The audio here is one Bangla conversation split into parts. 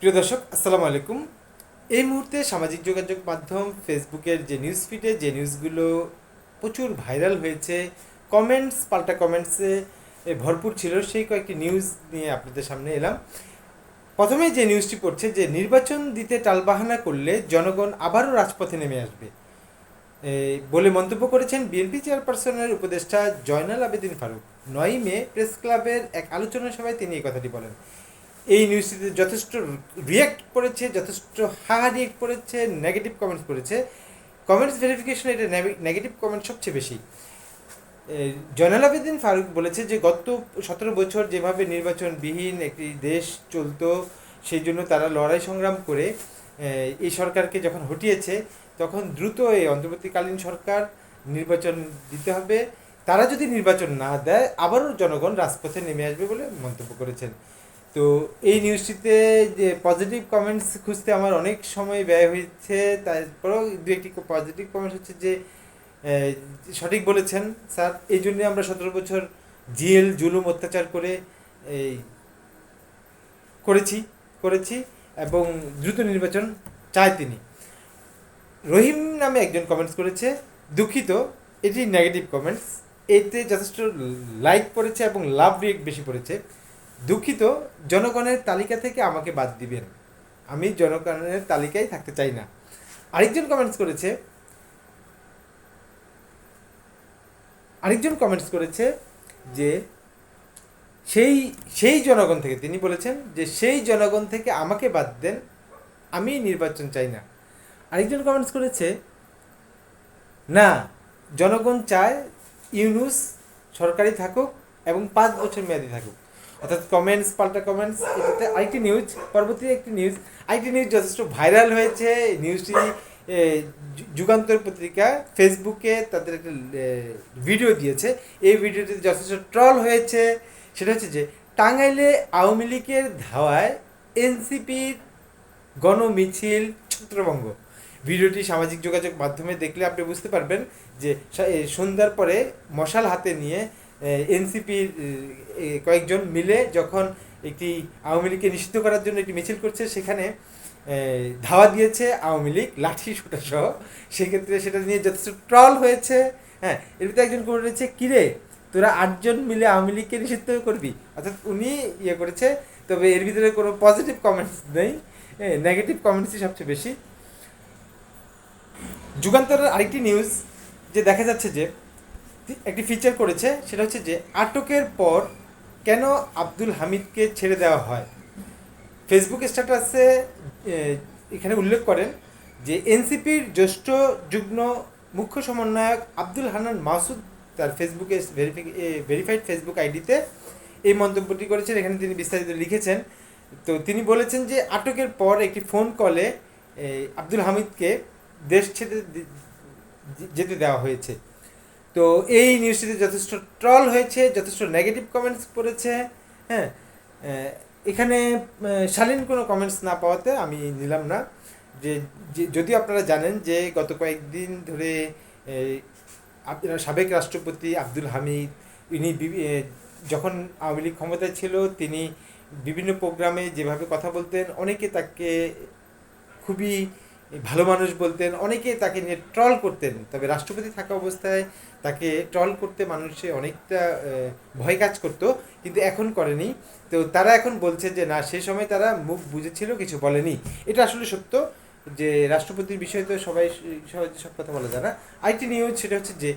প্রিয় দর্শক, আসসালামু আলাইকুম। এই মুহূর্তে সামাজিক যোগাযোগ মাধ্যম, ফেসবুকের যে নিউজ ফিডে যে নিউজগুলো প্রচুর ভাইরাল হয়েছে কমেন্টস পাল্টা কমেন্টসে ভরপুর ছিল, সেই কয়েকটি নিউজ নিয়ে আপনাদের সামনে এলাম। প্রথমেই যে নিউজটি পড়ছে যে, নির্বাচন দিতে টালবাহানা করলে জনগণ আবারও রাজপথে নেমে আসবে। বলে মন্তব্য করেছেন বিএনপি চেয়ারপারসনের উপদেষ্টা জয়নাল আবেদিন ফারুক। নয়ই মে প্রেস ক্লাবের এক আলোচনা সভায় তিনি এই কথাটি বলেন। এই নিউজটিতে যথেষ্ট রিয়াক্ট করেছে, যথেষ্ট হা রিয়াক্ট করেছে নেগেটিভ কমেন্টস করেছে কমেন্টস ভেরিফিকেশন এটা নেগেটিভ কমেন্ট সবচেয়ে বেশি জয়নাল আবেদিন ফারুক বলেছে যে গত সতেরো বছর যেভাবে নির্বাচনবিহীন একটি দেশ চলতো সেই জন্য তারা লড়াই সংগ্রাম করে এই সরকারকে যখন হটিয়েছে তখন দ্রুত এই অন্তর্বর্তীকালীন সরকার নির্বাচন দিতে হবে তারা যদি নির্বাচন না দেয় আবারও জনগণ রাজপথে নেমে আসবে বলে মন্তব্য করেছেন তো এই নিউজটিতে যে পজিটিভ কমেন্টস খুঁজতে আমার অনেক সময় ব্যয় হয়েছে, তারপরেও দু একটি পজিটিভ কমেন্টস হচ্ছে যে সঠিক বলেছেন স্যার। এই জন্যে আমরা সতেরো বছর জেল জুলুম অত্যাচার করে এই করেছি করেছি এবং দ্রুত নির্বাচন চায় তিনি। রহিম নামে একজন কমেন্টস করেছে, দুঃখিত, এটি নেগেটিভ কমেন্টস এতে যথেষ্ট লাইক পড়েছে এবং লাভ রিয়েক্ট বেশি পড়েছে। দুঃখিত, জনগণের তালিকা থেকে আমাকে বাদ দিবেন। আমি জনগণের তালিকায় থাকতে চাই না। আরেকজন কমেন্টস করেছে, আরেকজন কমেন্টস করেছে যে সেই সেই জনগণ থেকে, তিনি বলেছেন যে সেই জনগণ থেকে আমাকে বাদ দেন, আমি নির্বাচন চাই না। আরেকজন কমেন্টস করেছে, না, জনগণ চায় ইউনুস সরকারি থাকুক এবং পাঁচ বছর মেয়াদি থাকুক। অর্থাৎ কমেন্টস পাল্টা কমেন্টস এটাতে আরেকটি নিউজ পরবর্তী একটি নিউজ আরেকটি নিউজ যথেষ্ট ভাইরাল হয়েছে। নিউজটি যুগান্তর পত্রিকা ফেসবুকে তাদের একটা ভিডিও দিয়েছে। এই ভিডিওটি যথেষ্ট ট্রল হয়েছে। সেটা হচ্ছে যে, টাঙ্গাইলে আওয়ামী লীগের ধাওয়ায় এনসিপির গণমিছিল, ছত্রভঙ্গ। ভিডিওটি সামাজিক যোগাযোগ মাধ্যমে দেখলে আপনি বুঝতে পারবেন যে সন্ধ্যার পরে মশাল হাতে নিয়ে এনসিপির কয়েকজন মিলে যখন একটি আওয়ামী লীগকে নিষিদ্ধ করার জন্য একটি মিছিল করছে, সেখানে ধাওয়া দিয়েছে আওয়ামী লীগ, লাঠি সোটা সহ। সেক্ষেত্রে সেটা নিয়ে যথেষ্ট ট্রল হয়েছে। হ্যাঁ এর ভিতরে একজন করে রয়েছে, কিরে, তোরা আটজন মিলে আওয়ামী লীগকে নিষিদ্ধ করবি? অর্থাৎ উনি ইয়ে করেছে, তবে এর ভিতরে কোনো পজিটিভ কমেন্টস নেই। নেগেটিভ কমেন্টসই সবচেয়ে বেশি। যুগান্তরের আরেকটি নিউজ যে দেখা যাচ্ছে যে একটি ফিচার করেছে, সেটা হচ্ছে যে আটকের পর কেন আব্দুল হামিদকে ছেড়ে দেওয়া হয়? ফেসবুক স্ট্যাটাসে এখানে উল্লেখ করেন যে এনসিপির জ্যেষ্ঠ যুগ্ম মুখ্য সমন্বয়ক আব্দুল হান্নান মাসুদ তার ফেসবুকে ভেরিফাইড ফেসবুক আইডিতে এই মন্তব্যটি করেছেন। এখানে তিনি বিস্তারিত লিখেছেন। তো তিনি বলেছেন যে আটকের পর একটি ফোন কলে আব্দুল হামিদকে দেশ ছেড়ে যেতে দেওয়া হয়েছে। তো এই নিউজটিতে যথেষ্ট ট্রল হয়েছে, যথেষ্ট নেগেটিভ কমেন্টস পড়েছে হ্যাঁ? এখানে শালীন কোনো কমেন্টস না পাওয়াতে আমি নিলাম না। যে, যে- যদিও আপনারা জানেন যে গত কয়েকদিন ধরে সাবেক রাষ্ট্রপতি আব্দুল হামিদ, ইনি যখন আওয়ামী লীগ ক্ষমতায় ছিল, তিনি বিভিন্ন প্রোগ্রামে যেভাবে কথা বলতেন, অনেকে তাকে খুবই ভালো মানুষ বলতেন, অনেকে তাকে নিয়ে ট্রল করতেন, তবে রাষ্ট্রপতি থাকা অবস্থায় তাকে ট্রল করতে মানুষে অনেকটা ভয় কাজ করতো, কিন্তু এখন করেনি। তো তারা এখন বলছে যে, না, সে সময় তারা মুখ বুঝেছিল কিছু বলেনি। এটা আসলে সত্য যে, রাষ্ট্রপতির বিষয়ে তো সবাই সহজে সব কথা বলা যায় না। আরেকটি নিউজ সেটা হচ্ছে যে,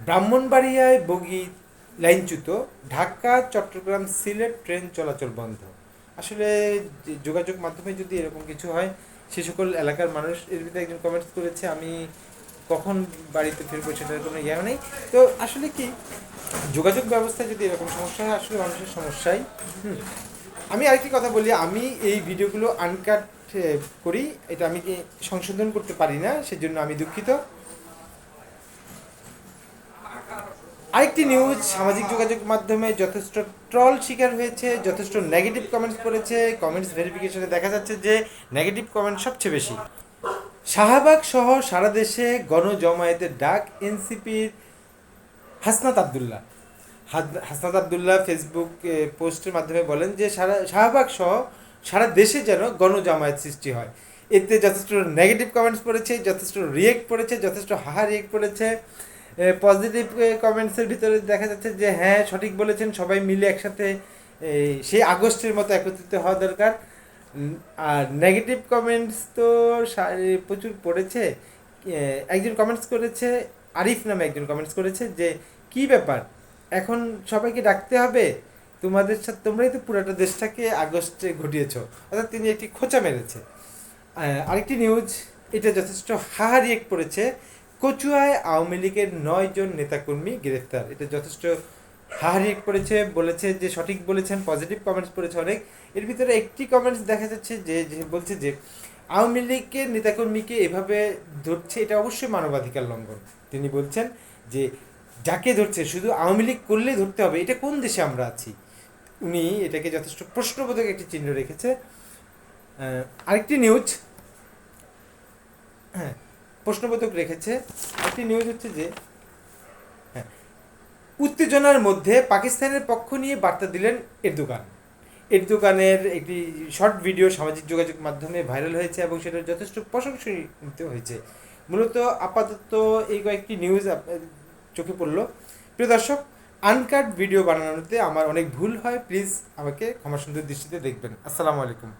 ব্রাহ্মণবাড়িয়ায় বগি লাইনচ্যুত ঢাকা চট্টগ্রাম সিলেট ট্রেন চলাচল বন্ধ। আসলে যোগাযোগ মাধ্যমে যদি এরকম কিছু হয়, সে সকল এলাকার মানুষ এর ভিতরে একজন কমেন্টস করেছে, আমি কখন বাড়িতে ফিরবো সেটার কোনো ইয়ে নেই তো আসলে কি, যোগাযোগ ব্যবস্থায় যদি এরকম সমস্যা হয়, আসলে মানুষের সমস্যাই। আমি আরেকটি কথা বলি, আমি এই ভিডিওগুলো আনকাট করি, এটা আমি সংশোধন করতে পারি না, সেজন্য আমি দুঃখিত আরেকটি নিউজ সামাজিক যোগাযোগ মাধ্যমে যথেষ্ট ট্রল শিকার হয়েছে, যথেষ্ট নেগেটিভ কমেন্টস পড়েছে কমেন্টস ভেরিফিকেশনে দেখা যাচ্ছে যে নেগেটিভ কমেন্ট সবচেয়ে বেশি। শাহবাগ সহ সারা দেশে গণজমায়েতের ডাক এনসিপির হাসনাত আবদুল্লাহ। হাসনাত আবদুল্লাহ ফেসবুক পোস্টের মাধ্যমে বলেন যে সারা শাহবাগ সহ সারা দেশে যেন গণজামায়াত সৃষ্টি হয়। এতে যথেষ্ট নেগেটিভ কমেন্টস পড়েছে, যথেষ্ট রিয়েক্ট পড়েছে, যথেষ্ট হাহা রিয়েক্ট পড়েছে। পজিটিভ কমেন্টসের ভিতরে দেখা যাচ্ছে যে হ্যাঁ সঠিক বলেছেন, সবাই মিলে একসাথে সেই আগস্টের মতো একত্রিত হওয়া দরকার। আর নেগেটিভ কমেন্টস তো প্রচুর পড়েছে। একজন কমেন্টস করেছে, আরিফ নামে একজন কমেন্টস করেছে যে, কি ব্যাপার? এখন সবাইকে ডাকতে হবে? তোমাদের সাথে তোমরাই তো পুরোটা দেশটাকে আগস্টে ঘটিয়েছ। অর্থাৎ তিনি একটি খোঁচা মেরেছে। আরেকটি নিউজ এটা যথেষ্ট হাহা রিয়েক্ট করেছে কচুয়ায় আওয়ামী লীগের নয় জন নেতাকর্মী গ্রেফতার। এটা যথেষ্ট হাহা রিয়েক্ট করেছে, বলেছে যে, সঠিক বলেছেন পজিটিভ কমেন্টস করেছে অনেক। এর ভিতরে একটি কমেন্টস দেখা যাচ্ছে যে বলছে যে, আওয়ামী লীগের নেতাকর্মীকে এভাবে ধরছে, এটা অবশ্যই মানবাধিকার লঙ্ঘন। তিনি বলছেন যে, যাকে ধরছে, শুধু আওয়ামী লীগ করলেই ধরতে হবে, এটা কোন দেশে আমরা আছি? উনি এটাকে যথেষ্ট প্রশ্নবোধক একটি চিহ্ন রেখেছে। আরেকটি নিউজ হ্যাঁ প্রশ্নবোধক রেখেছে, একটি নিউজ হচ্ছে যে হ্যাঁ উত্তেজনার মধ্যে পাকিস্তানের পক্ষ নিয়ে বার্তা দিলেন এরদোগান। এরদোগানের একটি শর্ট ভিডিও সামাজিক যোগাযোগ মাধ্যমে ভাইরাল হয়েছে এবং সেটা যথেষ্ট প্রশংসিত হয়েছে। মূলত আপাতত এই কয়েকটি নিউজ চোখে পড়ল। প্রিয় দর্শক আনকাট ভিডিও বানানোতে আমার অনেক ভুল হয় প্লিজ আমাকে ক্ষমা সুন্দর দৃষ্টিতে দেখবেন। আসসালামু আলাইকুম।